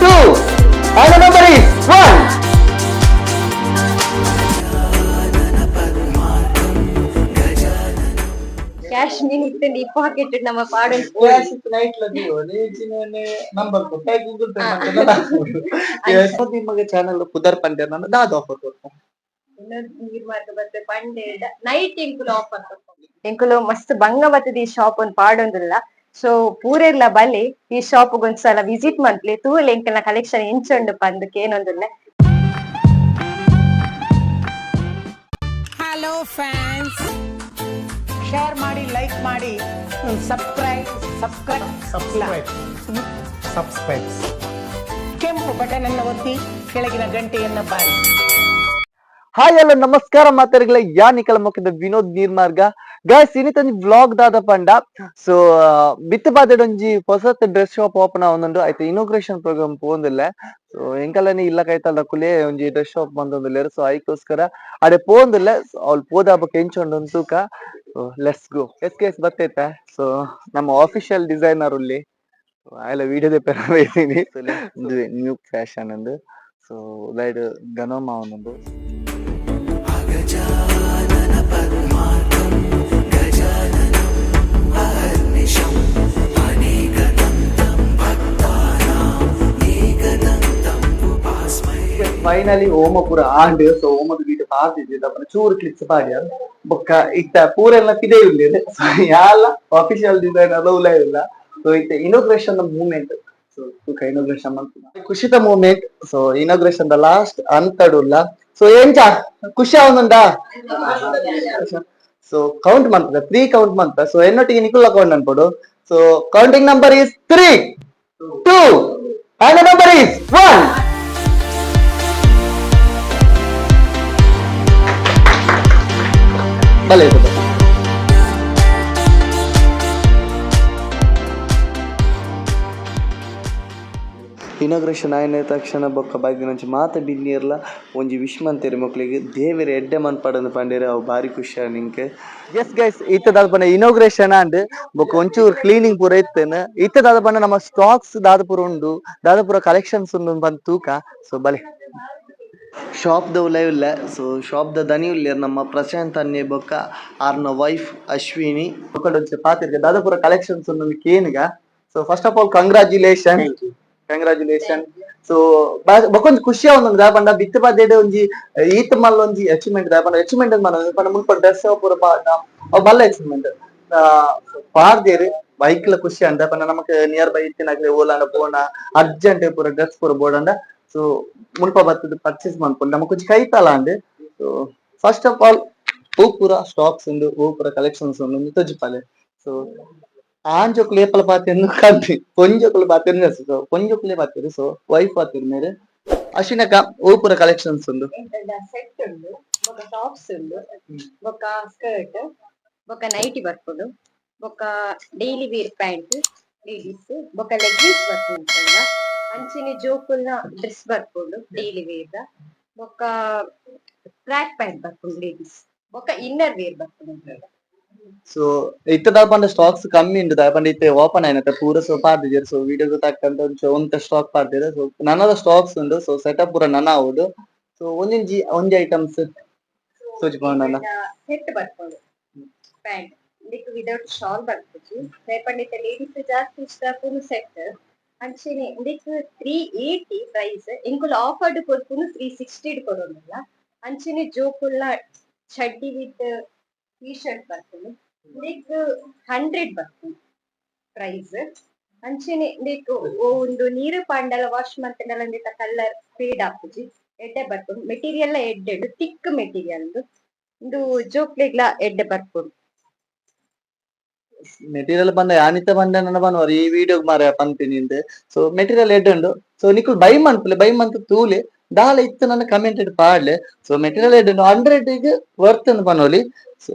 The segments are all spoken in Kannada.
Two and the number is cash ನೀನ್ ಇತ್ತು ನೀ ಪಾಕೆಟ್ ನಮ್ಮ ಪಾಡು ನಿಮಗೆ ಚಾನಲ್ ಕುದರ್ ಪಂದ್ಯ ನಾನು ದಾದ ಆಫರ್ ಕೊಡ್ತೀನಿ ಪಂಡೆ ನೈಟ್ ಎಂಕುಲು ಆಫರ್ ಎಂಕುಲು ಮಸ್ತ್ ಬಂಗ ಬತ್ತದ ಈ ಶಾಪ್ ಒಂದು ಪಾಡೊಂದಿಲ್ಲ ಸೊ ಪೂರೆಲ್ಲ ಬಲ್ಲಿ ಈ ಶಾಪ್ ಒಂದ್ಸಲ ವಿಸಿಟ್ ಮಾಡ್ಲಿ ತೂ ಲಿಂಕ್ನ ಕಲೆಕ್ಷನ್ ಎಂಚಂಡು ಪಂದಕ್ಕೆ ಏನೊಂದಿಲ್ಲ ಹಲೋ ಫ್ಯಾನ್ಸ್ ಶೇರ್ ಮಾಡಿ ಲೈಕ್ ಮಾಡಿ ಸಬ್ಸ್ಕ್ರೈಬ್ ಸಬ್ಸ್ಕ್ರೈಬ್ ಸಬ್ಸ್ಕ್ರೈಬ್ ಸಬ್ಸ್ಕ್ರೈಬ್ ಕೆಂಪು ಬಟನ್ ಅನ್ನು ಒತ್ತಿ ಕೆಳಗಿನ ಗಂಟೆಯನ್ನು ಬಾರಿ. ಹಾಯ್ ಎಲ್ಲ ನಮಸ್ಕಾರ ಮಾತಾಡಿಗಳ. ಯಾ ನಿಕಲ ಮುಖದ ವಿನೋದ್ ನೀರ್ಮಾರ್ಗ. ಗಾಯ್ಸ್ ಇನ್ನಿತೊಂದು ಬ್ಲಾಗ್ ದಾದ ಪಂಡ ಸೊ ಬಿತ್ತು ಬಾದೆಡ್ ಒಂಜಿ ಹೊಸತ್ ಡ್ರೆಸ್ ಶಾಪ್ ಓಪನ್ ಆವೊಂದುಂಡು ಐತೆ ಇನೋಗ್ರೇಷನ್ ಪ್ರೋಗ್ರಾಮ್ ಪೋಂದಿಲ್ಲ ಸೊ ಎಂಕಲನಿ ಇಲ್ಲ ಕೈತಲ್ದ ಕುಲೇ ಒಂಜಿ ಡ್ರೆಸ್ ಶಾಪ್ ಬಂದೊಂದುಲ್ಲೇರು ಸೊ ಐಕೋಸ್ಕರ ಅಡೆ ಪೋಂದಿಲ್ಲ ಅವ್ಳು ಪೋದ ಹಬ್ಬಕ್ಕೆ ಕೆಂಚೊಂಡು ತೂಕ ಲೆಟ್ಸ್ ಗೋ ಎಸ್ ಕೇಸ್ ಬರ್ತೈತೆ ಸೊ ನಮ್ಮ ಆಫಿಷಿಯಲ್ ಡಿಸೈನರ್ ಉಲ್ಲಿ ಆಯ್ಲ ವಿಡಿಯೋದ ಪೆರ ನ್ಯೂ ಫ್ಯಾಷನ್ ಅಂದು ಸೊ ಲೈಡ್ ಗನೋಮ ಅವನೊಂದು ಫೈನಲಿ ಓಮ ಓಮಪುರ ಆಂಡ್ ಸೊ ಓಮದ ವೀಡಿಯೋ ಪಾತಿದ್ದೆ ತಪ್ಪನ ಚೂರು ಕ್ಲಿಕ್ಸ್ ಪಾಡ್ಯಾರ ಬೊಕ್ಕ ಇತ್ತ ಪೂರೆಲ್ಲ ಪಿದೆ ಉಳ್ಳೇದೆ ಸೊ ಯಾಲ ಅಫಿಷಿಯಲ್ ಡಿಸೈನ್ ಅಲ್ಲ ಉಲ್ಲ ಇಲ್ಲ ಸೊ ಇತ್ತ ಇನೋಗ್ರೇಷನ್ ಮೂಮೆಂಟ್ ಸೊ ತೂಕ ಇನೋಗ್ರೇಷನ್ ಮಾಡ್ತೀನಿ ಖುಷಿತ ಮೂಮೆಂಟ್ ಸೊ ಇನೋಗ್ರೇಷನ್ ದ ಲಾಸ್ಟ್ ಅಂತಡುಲ್ಲ. ಸೊ ಎಂಚ ಖುಷಿ ಅವನುಂಡಾ ಸೊ ಕೌಂಟ್ ಮಾಡ್ತದೆ ತ್ರೀ ಕೌಂಟ್ ಮಾಡ್ತ ಸೊ ಎನ್ನೊಟ್ಟಿಗೆ ನಿಕುಲ್ಲ count ಅನ್ಕೊಡು. So counting number is three two and number is one Bhale. Inauguration ಆಯ್ನ ತಕ್ಷಣ ಬೊಕ್ಕ ಬಾಗಿನಂಚಿ ಮಾತ ಬಿನ್ನಿರ್ಲ ಒಂಜಿ ವಿಶ್ ಮಂತೇರಿ ಮಕ್ಳಿಗೆ ದೇವೇರ ಎಡ್ಡೆ ಮನ್ಪಡಂದು ಪಂಡೇರಿ ಅವು ಭಾರಿ ಖುಷಿ ನಿಂಗೆ. ಎಸ್ ಗೈಸ್ ಇತ್ತ ದಾದಪನ ಇನಾಗ್ರೇಷನ್ ಅಂಡ್ ಬೊಕ್ಕ ಒಂಚೂರು ಕ್ಲೀನಿಂಗ್ ಪೂರ ಇತ್ತೇನೆ. ಇತ್ತ ದಾದಪನ ನಮ್ಮ ಸ್ಟಾಕ್ಸ್ ದಾದಪುರ ಉಂಡು ದಾದಪುರ ಕಲೆಕ್ಷನ್ಸ್ ಉಂಡು ಬಂದ್ ತೂಕ. ಸೊ ಬಲೆ. ಶಾಪ್ ದ ಉಲ್ಲ ಇಲ್ಲ ಸೊ ಶಾಪ್ ದ ದನಿ ಉಲ್ಲೇರ್ ನಮ್ಮ ಪ್ರಶಾಂತ್ ಅನ್ನೆ ಬೊಕ್ಕ ಆರ್ನ ವೈಫ್ ಅಶ್ವಿನಿ ಬೊಕ್ಕ ಪಾತಿರ್ಗೆ ದಾದ ಪೂರ ಕಲೆಕ್ಷನ್ಸ್ ಉಂಡು ಕೇನ್ಗ so first of all congratulation congratulation so ಬೊಕೊಂಜಿ ಖುಷಿ ಆವೊಂದು ದಾಪಂಡ ಬಿತ್ತು ಬದ್ದೇಡೆ ಒಂಜಿ ಈತ್ ಮಲ್ಲ ಒಂಜಿ ಅಚೀವ್ಮೆಂಟ್ ದಾಪಂಡ ಅಚೀವ್ಮೆಂಟ್ ಅಂತ ಮಾಡೋದು ಪಂಡ ಮುಲ್ಪ ಡ್ರೆಸ್ ಪೂರ ಪಾಡ ಅವು ಮಲ್ಲ ಅಚೀವ್ಮೆಂಟ್ ಪಾರ್ದೇರು ಬೈಕ್ಲ ಖುಷಿ ಅಂದ ಪಂಡ ನಮಕ್ ನಿಯರ್ ಬೈ ಇತ್ತಿನಾಗ್ಲಿ ಓಲಾಂಡ ಪೋನ ಅರ್ಜೆಂಟ್ ಪೂರ ಡ್ರೆಸ್ ಪೂರ ಬೋಡಂಡ ಸೊ ಮುಲ್ಪ ಬತ್ತದ ಪರ್ಚೇಸ್ ಮಾಡ್ಕೊಂಡು ನಮಕ್ ಒಂಜಿ ಕೈತಲ and so first of all ಹೂ ಪೂರ ಸ್ಟಾಕ್ಸ್ ಉಂಡು ಹೂ ಪೂರ ಕಲೆಕ್ಷನ್ಸ್ ಉಂಡು ಮಿತೊಜಿ ಪಾಲೆ ಸೊ ಆಂಜೊಕ್ಲು ಏಪಲ ಪಾತೆರ್ನು ಕಲ್ತಿ ಪೊಂಜೊಕ್ಲು ಪಾತೆರ್ನು ಸೊ ಪೊಂಜೊಕ್ಲೆ ಪಾತೆರು ಸೊ ವೈಫ್ ಪಾತೆರ್ ಮೇರೆ ಅಶಿನಕ ಹೂ ಪೂರ ಕಲೆಕ್ಷನ್ಸ್ ಉಂಡು ಸೆಟ್ ಉಂಡು ಬೊಕ ಟಾಪ್ಸ್ ಉಂಡು ಬೊಕ ಸ್ಕರ್ಟ್ ಬೊಕ ನೈಟಿ ಬರ್ಪುಡು ಬೊಕ ಡೈಲಿ ವೇರ್ ಪ್ಯಾಂಟ್ ಲೇಡೀಸ್ ಬೊಕ ಲೆಗ್ಗಿನ್ಸ್ ಬರ್ಪುಂಡ ಅಂಚಿನ ಜೋಕುಲ್ನ ಡ್ರೆಸ್ ಬರ್ಪುಂಡು ಡೈಲಿ ವೇರ್ ಬೊಕ ಟ್ರ್ಯಾಕ್ ಪ್ಯಾಂಟ್ ಬರ್ಪುಂಡು ಲೇಡೀಸ್ ಬೊಕ ಇನ್ನರ್ ವೇರ್ ಬರ್ಕೊಂಡು ಸೊ ಇತ್ತ ದಾಪಂಡ ಸ್ಟಾಕ್ಸ್ ಕಮ್ಮಿ ಉಂಡು ದಾಪಂಡ ಇತ್ತೆ ಓಪನ್ ಆಯ್ನತ್ತ ಪೂರ ಸೊ ಪಾರ್ದಿದ್ದೀರ ಸೊ ವಿಡಿಯೋ ತಕ್ಕಂತ ಒಂತ ಸ್ಟಾಕ್ ಪಾರ್ದಿರ ಸೊ ನನ್ನದ ಸ್ಟಾಕ್ಸ್ ಉಂಡು ಸೊ ಸೆಟಪ್ ಪೂರ ನನ್ನ ಆವುಡು ಸೊ ಒಂಜೊಂಜಿ ಒಂಜಿ ಐಟಮ್ಸ್ ಸೂಚಿಪೋಂಡಲ್ಲ ಸೆಟ್ ಬರ್ಪುಂಡು ಪ್ಯಾಂಟ್ ಇದಕ್ಕೆ ವಿದೌಟ್ ಶಾಲ್ ಬರ್ಪುಜಿ ಪಂಡಿತ ಲೇಡೀಸ್ ಜಾಸ್ತಿ ಇಷ್ಟ ಆಪುನು ಸೆಟ್ ಅಂಚೆನೆ ಇದಕ್ಕೆ ತ್ರೀ എയ്റ്റി ಪ್ರೈಸ್ ಇಂಕುಲ್ ಆಫರ್ಡ್ ಕೊರ್ಪುನು ತ್ರೀ ಸಿಕ್ಸ್ಟಿ ಕೊಡೋದಿಲ್ಲ ಅಂಚೆನೆ ಜೋಕುಲ್ಲ ಚಡ್ಡಿ ವಿತ್ ಟೀ ಶರ್ಟ್ ಬರ್ಪುನು ಇದಕ್ಕೆ ಹಂಡ್ರೆಡ್ ಬರ್ಪುನು ಪ್ರೈಸ್ ಅಂಚೆನೆ ಇದಕ್ಕೆ ಒಂದು ನೀರು ಪಾಂಡಲ ವಾಶ್ ಮಾಡ್ತಾನಲ್ಲ ಅಂದಿತ್ತ ಕಲರ್ ಫೇಡ್ ಆಪುಜಿ ಎಡ್ಡೆ ಬರ್ಪುನು ಮೆಟೀರಿಯಲ್ ಎಡ್ಡೆ ತಿಕ್ ಮೆಟೀರಿಯಲ್ ಇದು ಜೋಕ್ಲೆಗ್ಲ ಎಡ್ಡೆ ಬರ್ಪುಡು ಮೆಟೀರಿಯಲ್ ಬಂದ ನನ್ನ ಬನ್ವಾರ ಈ ವಿಡಿಯೋ ಮಾರ ಪಂಪಿನಿ ಸೊ ಮೆಟೀರಿಯಲ್ ಎಡ್ ಉಂಡು. ಸೊ ನಿಕುಲ್ ಬೈ ಮನ್ಪುಲೆ ಬೈ ಮಂತ್ ತೂಲೆ ದಾಲ ಇತ್ತು ನನ್ನ ಕಮೆಂಟೆಡ್ ಪಾಡ್ಲೆ. ಸೊ ಮೆಟೀರಿಯಲ್ ಎಡ್ ಉಂಡು ಹಂಡ್ರೆಡ್ಗೆ ವರ್ತ್ ಅಂತ ಪನೋಲಿ ಸೊ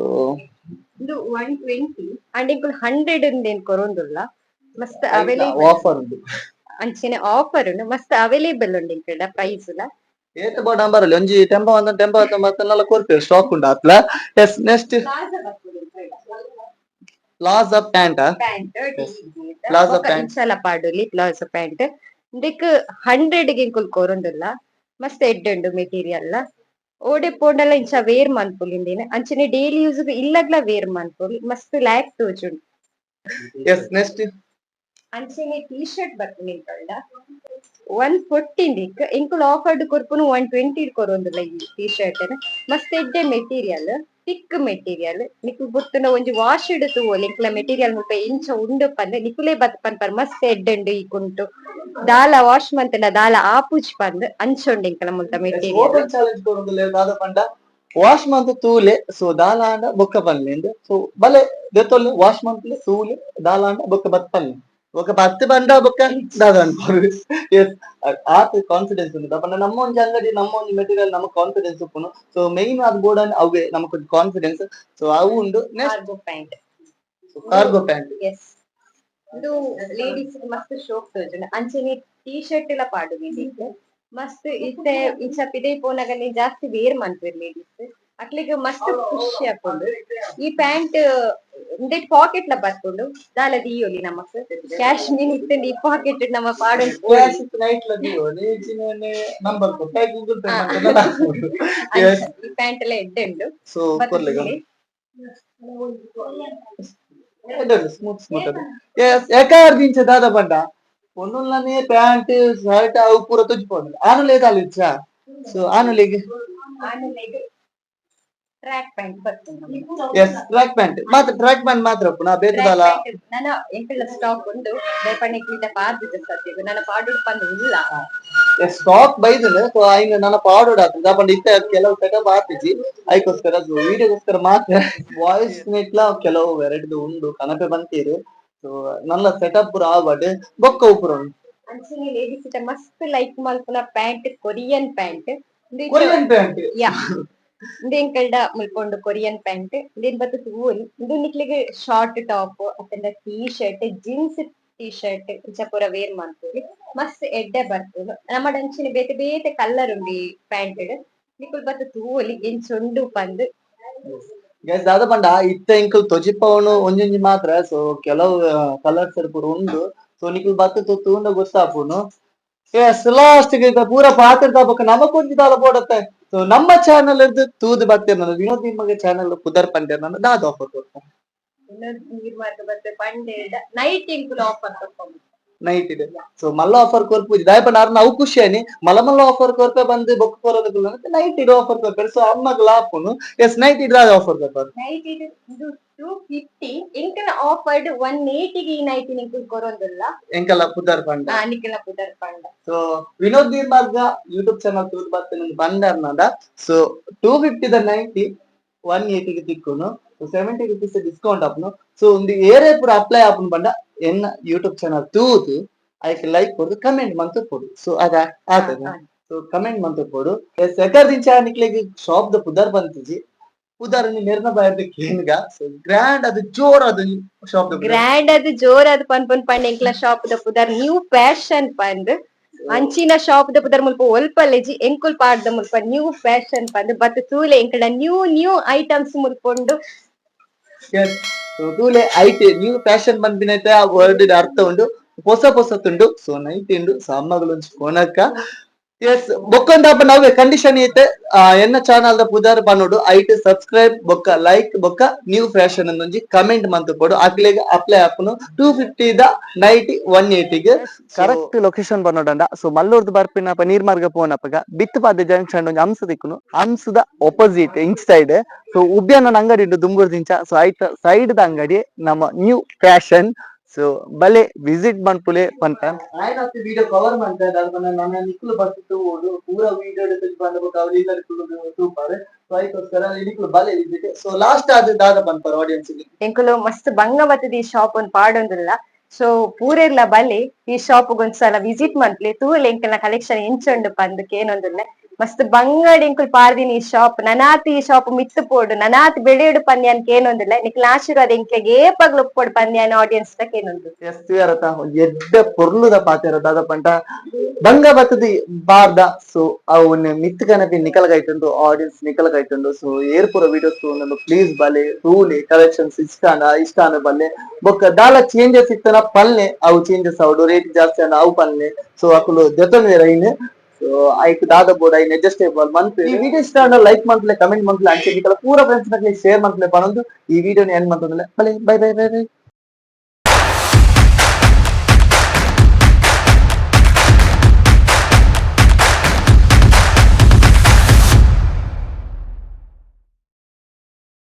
ಇದು ಒನ್ ಟ್ವೆಂಟಿ ಅಂಡ್ ಇಂಕುಲ್ ಹಂಡ್ರೆಡ್ ಏನ್ ಕೊರೊಂದುಲ್ಲ? ಮಸ್ತ್ ಅವೈಲೇಬಲ್ ಆಫರ್ ಉಂಡು ಅಂಚೆನೆ ಆಫರ್ ಉಂಡು ಮಸ್ತ್ ಅವೈಲೇಬಲ್ ಉಂಡು ಇಂಕಡ ಪ್ರೈಸ್ ಲ. ಏತ ಬೋಡ ಬರಲಿ ಒಂಜಿ ಟೆಂಪ ಒಂದ ಟೆಂಪ ಕೊಡ್ತೇವೆ ಸ್ಟಾಕ್ ಉಂಡು ಆತ್ಲ. Yes next palazzo pant pant Plaza pant. ಇನ್ಶಾಲ ಪಾಡುಲಿ ಪ್ಲಾಜೋ ಪ್ಯಾಂಟ್ ಇದಕ್ಕೆ ಹಂಡ್ರೆಡ್ ಗಿಂಕುಲ್ ಕೊರೊಂದುಲ್ಲ. ಮಸ್ತ್ ಎಡ್ಡೆ ಉಂಡು ಮೆಟೀರಿಯಲ್ ಓಡೆ ಪೋಂಡಲ ಇಂಚ ವೇರ್ ಮನ್ಪುಲಿಂದಿನ ಅಂಚನೆ ಡೈಲಿ ಯೂಸ್ ಇಲ್ಲಗ್ಲ ವೇರ್ ಮನ್ಪುಲಿ ಮಸ್ತ್ ಲ್ಯಾಕ್ ತೋಜುಂಡು ಎಸ್ ನೆಕ್ಸ್ಟ್ ಅಂಚನೆ ಟೀ ಶರ್ಟ್ ಬರ್ತೀನಿ ನಿಂತೊಂಡ ಒನ್ ಫೋರ್ಟೀನ್ ದಿಕ್ ಇಂಕುಲ್ ಆಫರ್ಡ್ ಕೊರ್ಪುನು ಒನ್ ಟ್ವೆಂಟಿ ಕೊರೊಂದುಲ್ಲ ಈ ಟೀ ಶರ್ಟ್ ಮಸ್ತ್ ಎಡ್ಡೆ ಮೆಟೀರಿಯಲ್ ತಿಕ್ ಮೆಟೀರಿಯಲ್ ನಿಕು ಬುರ್ತುನ ಒಂಜಿ ವಾಶ್ ಇಡು ತೂವೊಲಿ ಇಂಕ್ಲ ಮೆಟೀರಿಯಲ್ ಮುಲ್ಪ ಇಂಚ ಉಂಡು ಪಂದ್ ನಿಕುಲೆ ಬತ್ ಪನ್ಪರ್ ಮಸ್ತ್ ಎಡ್ಡೆಂಡು ಈ ಕುಂಟು ದಾಲ ವಾಶ್ ಮಂತನ ದಾಲ ಆಪುಜ್ ಪಂದ್ ಅಂಚೊಂಡು ಇಂಕಲ ಮುಲ್ತ ಮೆಟೀರಿಯಲ್ ಓಪನ್ ಚಾಲೆಂಜ್ ಕೊರೊಂದುಲ್ಲ ದಾದ ಪಂಡ ವಾಶ್ ಮಂತ್ ತೂಲೆ ಸೊ ದಾಲಾಂಡ ಬೊಕ್ಕ ಪನ್ಲೆಂದು ಸೊ ಬಲೆ ದೆತ್ತೊಲ್ಲೆ ವಾಶ್ ಮಂತ್ಲೆ ತೂಲೆ ದಾಲಾಂಡ ಬೊಕ್ಕ ಬತ್ ಪನ್ಲೆ ఒక பத்து பண்டா பக்கம் தான் அனுப்புறது எஸ் ஆப் கான்ஃபிடென்ஸ் இருக்குது அப்ப நம்ம ஒன்று ಅಂಗಡಿ ನಮ್ಮ ಒಂದು ಮೆಟೀರಿಯಲ್ ನಮಗೆ ಕಾನ್ಫಿಡೆನ್ಸ್ ಉಪ್ಪುನು. ಸೊ ಮೇನ್ ಅದು ಬೋರ್ಡ್ ಅನ್ ಅವು ನಮಗೆ ಕಾನ್ಫಿಡೆನ್ಸ್ ಸೊ ಅವು ಉಂಡು cargo pant cargo pant yes ಇದು ಲೇಡೀಸ್ ಮಸ್ತ್ ಶೋಕ್ ತೋಜುಂಡು ಅಂಚನೆ ಟೀ ಶರ್ಟ್ ಲ ಪಾಡುವಿಂಡ್ ಮಸ್ತ್ ಇತ್ತೆ ಇಂಚ ಪಿದೆ ಪೋನಗನೆ ಜಾಸ್ತಿ ವೇರ್ ಮನ್ಪೇರ್ ಲೇಡೀಸ್ ಅಕ್ಲಿಗೆ ಮಸ್ತ್ ಖುಷಿ ಹಾಕೊಂಡು ಈ ಪ್ಯಾಂಟ್ ಇಂದೆಟ್ ಪಾಕೆಟ್ ಲ ಬರ್ಕೊಂಡು ದಾಲ ದಿಯೋಲಿ ನಮಕ್ ಕ್ಯಾಶ್ ಮೀನ್ ಇತ್ತಂಡಿ ಈ ಪಾಕೆಟ್ ನಮ್ಮ ಪಾಡು ನೈಟ್ ಲದಿಯೋ ನೀಚಿನ ನಂಬರ್ ಕೊಟ್ಟ ಗೂಗಲ್ ಪೇ ಈ ಪ್ಯಾಂಟ್ ಎಲ್ಲ ಎಡ್ಡೆ ಉಂಡು ಸೊ ಕೊರ್ಲಿಗ ಸ್ಮೂತ್ ಸ್ಮೂತ್ ಅದು ಎಸ್ ಎಕಾರ್ ದಿಂಚ ದಾದ ಬಂಡ ಒಂದೊಂದನೇ ಪ್ಯಾಂಟ್ ಶರ್ಟ್ ಅವು ಪೂರ ತುಜ್ಕೊಂಡು ಆನಲೆ ದಾಲಿಚ್ಚ ಸೊ ಆನಲಿಗೆ ಆಮೇಲೆ ಟ್ರ್ಯಾಕ್ ಪ್ಯಾಂಟ್ ಬರ್ತದೆ ಎಸ್ ಟ್ರ್ಯಾಕ್ ಪ್ಯಾಂಟ್ ಮಾತ್ರ ಟ್ರ್ಯಾಕ್ ಪ್ಯಾಂಟ್ ಮಾತ್ರ ಪುನಃ ಬೇತದಲ್ಲ ನನ್ನ ಎಂಕಲ ಸ್ಟಾಕ್ ಉಂಡು ದಯಪಣಿಕ್ಲಿದ ಪಾರ್ದಿದ ಸದ್ಯಗ ನನ್ನ ಪಾಡು ಪಂದು ಇಲ್ಲ ಸ್ಟಾಕ್ ಬೈದನೆ ಸೊ ಐನ ನನ್ನ ಪಾಡೋಡ್ ಆಗ್ತದೆ ಅಪ್ಪ ಇತ್ತ ಕೆಲವು ಸೆಟಪ್ ಆತಿಜಿ ಅದಕ್ಕೋಸ್ಕರ ವಿಡಿಯೋಗೋಸ್ಕರ ಮಾತ್ರ ವಾಯ್ಸ್ ನೆಟ್ಲ ಕೆಲವು ವೆರೈಟಿದು ಉಂಡು ಕನಪೆ ಬಂತೀರು ಸೊ ನನ್ನ ಸೆಟಪ್ ಪೂರ ಆವಡ್ ಬೊಕ್ಕ ಉಪುರ ಉಂಡು ಅಂಚಿನ ಲೇಡೀಸ್ ಇತ್ತ ಮಸ್ತ್ ಲೈಕ್ ಮಲ್ಪುನ pant Korean pant Korean pant ಯಾ ಇಂದು ಎಂಕಲ್ಡ ಮುಲ್ಪೊಂಡು ಕೊರಿಯನ್ ಪ್ಯಾಂಟ್ ಇಂದೇನ್ ಬತ್ತ ತೂವೊಲಿ, ಇಂದು ನಿಕ್ಲೆಗ್ ಶಾರ್ಟ್ ಟಾಪ್ ಅತ್ತಂಡ T shirt jeans T shirt ಇಂಚ ಪೂರ ವೇರ್ ಮಾಡ್ತೀವಿ. ಮಸ್ತ್ ಎಡ್ಡೆ ಬರ್ತುಂಡು ನಮ್ಮ ಅಂಚಿನ ಬೇತೆ ಬೇತೆ ಕಲರ್ ಉಂಡು ಪ್ಯಾಂಟ್ ನಿಕುಲ್ ಬತ್ತು ತೂಲಿ ಎಂಚೊಂಡು ಪಂದ್. ಗೈಸ್ ದಾದ ಪಂಡ ಇತ್ತ ಇಂಕಲ್ ತೊಜಿಪ್ಪವನು ಒಂಜೊಂಜಿ ಮಾತ್ರ ಸೊ ಕೆಲವು ಕಲರ್ಸ್ ಪೂರ ಉಂಡು. ಸೊ ನಿಕಲ್ ಬತ್ತ ತೂಂಡ ಗೊತ್ತಾಪುನು. ಎಸ್ ಲಾಸ್ಟ್ ಪೂರ ಪಾತ್ರ ನಮಕೊಂಜಿ ದಾಲ ಬೋಡತ್ತೆ ಸೊ ನಮ್ಮ ಚಾನಲ್ ಇರ್ದು ತೂದು ಬರ್ತೇನೆ ನಾನು ವಿನೋದ್ ನಿಮಗೆ ಚಾನಲ್ ಪುದರ್ ಪಂಡ್ಯ ನಾನು ದಾದ ಆಫರ್ ಕೊಡ್ತೇನೆ. ಇನ್ನೊಂದು ನೀರ್ ಮಾರ್ಗ ಬತ್ತೆ ಪಂಡೆ ನೈಟ್ ಇದೆ. ಸೊ ಮಲ್ಲ ಆಫರ್ ಕೊರ್ಪುಜಿ ದಾಯಪ ನಾರ್ನ ಅವು ಖುಷಿ ಆನಿ ಮಲ್ಲ ಮಲ್ಲ ಆಫರ್ ಕೊರ್ಪೆ ಬಂದು ಬೊಕ್ಕ ಕೊರೋದು ನೈಟ್ ಇದು ಆಫರ್ ಕೊರ್ಪೆ ಸೊ ಅಮ್ಮಗ್ ಲಾಪುನು ಎಸ್ ನೈಟ್ ಇಡ್ ಆಫರ್ ಕೊರ್ಪೆ ನೈಟ್ ಇದು ಟೂ ಫಿಫ್ಟಿ ಇಂಕನ ಆಫರ್ಡ್ ಒನ್ ಏಟಿಗೆ ಈ ನೈಟ್ ನಿಂಕುಲ್ ಕೊರೊಂದಿಲ್ಲ ಎಂಕಲ್ಲ ಪುದರ್ ಪಂಡ ನಿಖಿಲ ಪುದರ್ ಪಂಡ so Vinod Neermarga YouTube channel ತೂದ್ ಬರ್ತೇನೆ ಬಂಡರ್ನದ ಸೊ ಟೂ ಫಿಫ್ಟಿ ದ ನೈಂಟಿ ಒನ್ ಏಟಿಗೆ ತಿಕ್ಕುನು ಸೊ ಸೆವೆಂಟಿ ರುಪೀಸ್ ಡಿಸ್ಕೌಂಟ್ ಆಪುನು ಸೊ ಒಂದು ಏರೇ ಪೂರ ಅಪ್ಲೈ ಆಪುನು ಬಂಡ ಎನ್ನ ಯೂಟ್ಯೂಬ್ ಚಾನಲ್ ತೂದು ಅದಕ್ಕೆ ಲೈಕ್ ಕೊಡು ಕಮೆಂಟ್ ಮಂತ್ ಕೊಡು ಸೊ ಅದ ಆಗ್ತದೆ ಸೊ ಕಮೆಂಟ್ ಮಂತ್ ಕೊಡು ಸೆಕರ್ ದಿಂಚ ನಿಕ್ಲೆಗೆ ಶಾಪ್ ದ ಪುದರ್ ಬಂತಿಜಿ ಪುದರ್ ನಿ ನಿರ್ನ ಬಾಯದ ಕೇನ್ಗ ಗ್ರ್ಯಾಂಡ್ ಅದು ಜೋರ್ ಅದು ಶಾಪ್ ಗ್ರ್ಯಾಂಡ್ ಅದು ಜೋರ್ ಅದು ಪನ್ ಪನ್ ಪಂಡ್ ಎಂಕ್ಲ ಶಾಪ್ ದ ಪುದರ್. ನ್ಯೂ ಫ್ಯಾಷನ್ ಪಂದ್ ಅಂಚಿನ ಶಾಪ್ ದ ಪುದರ್ ಮುಲ್ಪ ಒಲ್ಪಲೆಜಿ ಎಂಕುಲ್ ಪಾಡ್ದ ಮುಲ್ಪ ನ್ಯೂ ಫ್ಯಾಷನ್ ಪಂದ್ ಬತ್ ತೂಲೆ ಎಂಕಡ ನ್ಯೂ ನ್ಯೂ ಐಟಮ್ಸ್ ಸೊ ತೂಲೆ ಐತೆ ನ್ಯೂ ಫ್ಯಾಷನ್ ಬಂದಿನೈತೆ ಆ ವರ್ಡ್ ಅರ್ಥ ಉಂಡು ಹೊಸ ಹೊಸತುಂಡು ಸೊ ನೈಟ್ ಉಂಡು ಸಾಮಾಗ್ಲು ಅಮ್ಮಗಳೊಂಚು ಎಸ್ ಬೊಕ್ಕೊಂಡ ನಾವೇ ಕಂಡೀಷನ್ ಐತೆ ಎನ್ನ ಚಾನಲ್ ದ ಪುದಾರ್ ಪನ್ನೋಡು ಐಟ್ ಸಬ್ಸ್ಕ್ರೈಬ್ ಬೊಕ್ಕ ಲೈಕ್ ಬೊಕ್ಕ ನ್ಯೂ ಫ್ಯಾಷನ್ ಅನ್ನೊಂಜಿ ಕಮೆಂಟ್ ಮಂತ್ ಕೊಡು. ಅಕ್ಲೆಗ್ ಅಪ್ಲೈ ಆಪುನು ಟೂ ಫಿಫ್ಟಿ ದ ನೈಟಿ ಒನ್ ಏಟಿಗೆ ಕರೆಕ್ಟ್ ಲೊಕೇಶನ್ ಬನ್ನೋಡಂಡ ಸೊ ಮಲ್ಲೂರ್ದು ಬರ್ಪಿನಪ್ಪ, ನೀರ್ಮಾರ್ಗ ಬಿತ್ ಪಾದ ಜಂಕ್ಷನ್ ಒಂಜಿ ಹಂಸ ದಿಕ್ಕುನು. ಹಂಸದ ಒಪೋಸಿಟ್ ಇಂಚ್ ಸೈಡ್ ಸೊ ಉಬ್ಯಾನ ಅಂಗಡಿ ಉಂಡು ದುಂಬೂರ್ ದಿಂಚ ಸೊ ಐತ ಸೈಡ್ ದ ಅಂಗಡಿ, ನಮ್ಮ ನ್ಯೂ ಫ್ಯಾಷನ್ ಸೊ ಬಲೆ ವಿಸಿಟ್ ಮಾಡ್ಪುಲೆ ಪಂತ ಆಯ್ನ ವಿಡಿಯೋ ಕವರ್ ಮಾಡ್ತಾ ಇದ್ದ. ನನ್ನ ನಿಕ್ಲು ಬರ್ತಿತ್ತು ಓಡು ಪೂರ ವಿಡಿಯೋ ಬಂದು ಬಾರೆ ಸೂಪರ್ ಸೊ ಅದಕ್ಕೋಸ್ಕರ ನಿಕ್ಲು ಬಲೆ ವಿಸಿಟ್ ಸೊ ಲಾಸ್ಟ್ ಆದ ದಾದ ಬಂದ್ಪರ್ ಆಡಿಯನ್ಸ್ ಎಂಕುಲು ಮಸ್ತ್ ಭಂಗ ಬತ್ತದ ಈ ಶಾಪ್ ಒಂದು ಪಾಡೊಂದಿಲ್ಲ ಸೊ ಪೂರೆರ್ಲ ಬಲೆ ಈ ಶಾಪ್ ಒಂದ್ಸಲ ವಿಸಿಟ್ ಮಾಡ್ಲಿ ತೂಲೆ ಎಂಕಲ್ನ ಕಲೆಕ್ಷನ್ ಎಂಚುಂಡು ಪಂದ್ ಕೇನೊಂದುಲ್ಲೆ ಮಸ್ತ್ ಬಂಗಡಿ ಇಂಕುಲ್ ಪಾರ್ದಿನಿ ಈ ಶಾಪ್ ನನಾತಿ ಈ ಶಾಪ್ ಮಿತ್ತು ಪೋಡು, ನನಾತ್ ಬೆಳೆಯುಡು ಪಂದ್ಯ ಅನ್ಕ ಏನೊಂದಿಲ್ಲ ನಿಕ್ಲ ಆಶೀರ್ವಾದ ಇಂಕ್ಲೆಗೆ ಏಪಾಗ್ಲು ಒಪ್ಪೋಡು ಪಂದ್ಯ ಆಡಿಯನ್ಸ್ ತಕ್ಕ ಏನೊಂದು ಎಸ್ತು ಯಾರತ ಎಡ್ಡ ಪೊರ್ಲುದ ಪಾತೆರ ದಾದ ಪಂಟ ಬಂಗ ಬತ್ತದಿ ಬಾರ್ದ. ಸೊ ಅವನ್ ಮಿತ್ ಕನಪಿ ನಿಕಲ್ಗೈತಂದು ಆಡಿಯನ್ಸ್ ನಿಕಲ್ಗೈತಂದು ಸೊ ಏರ್ ಪೂರ ವಿಡಿಯೋಸ್ ತಗೊಂಡು ಪ್ಲೀಸ್ ಬಲೆ ರೂಲಿ ಕಲೆಕ್ಷನ್ಸ್ ಇಷ್ಟಾನ ಇಷ್ಟಾನ ಬಲ್ಲೆ. ಬೊಕ್ಕ ದಾಲ ಚೇಂಜಸ್ ಇತ್ತನ, ಪಲ್ಲೆ, ಅವು ಚೇಂಜಸ್ ಅವಡು ರೇಟ್ ಜಾಸ್ತಿ ಅನ್ನ ಅವು ಪಲ್ನೆ ಸೊ ಅಕುಲು ಜೊತೆ ರೈನ್. ಐಕ್ ದಾದ ಬೋರ್ಡ್ ಐನ್ ಅಡ್ಜಸ್ಟೇಬಲ್ ಮಂತ್ ಈ ವಿಡಿಯೋ ಇಷ್ಟ ಅನ್ನ ಲೈಕ್ ಮಂತ್ಲೆ ಕಮೆಂಟ್ ಮಂತ್ಲೆ ಅಂಚೆ ಪೂರ ಫ್ರೆಂಡ್ಸ್ ನಕ್ಲೆ ಶೇರ್ ಮಂತ್ಲೆ ಪನೊಂದು ಈ ವಿಡಿಯೋನ ಎಂಡ್ ಮಂತ್ಲೆ ಬೈ ಬೈ ಬೈ ಬೈ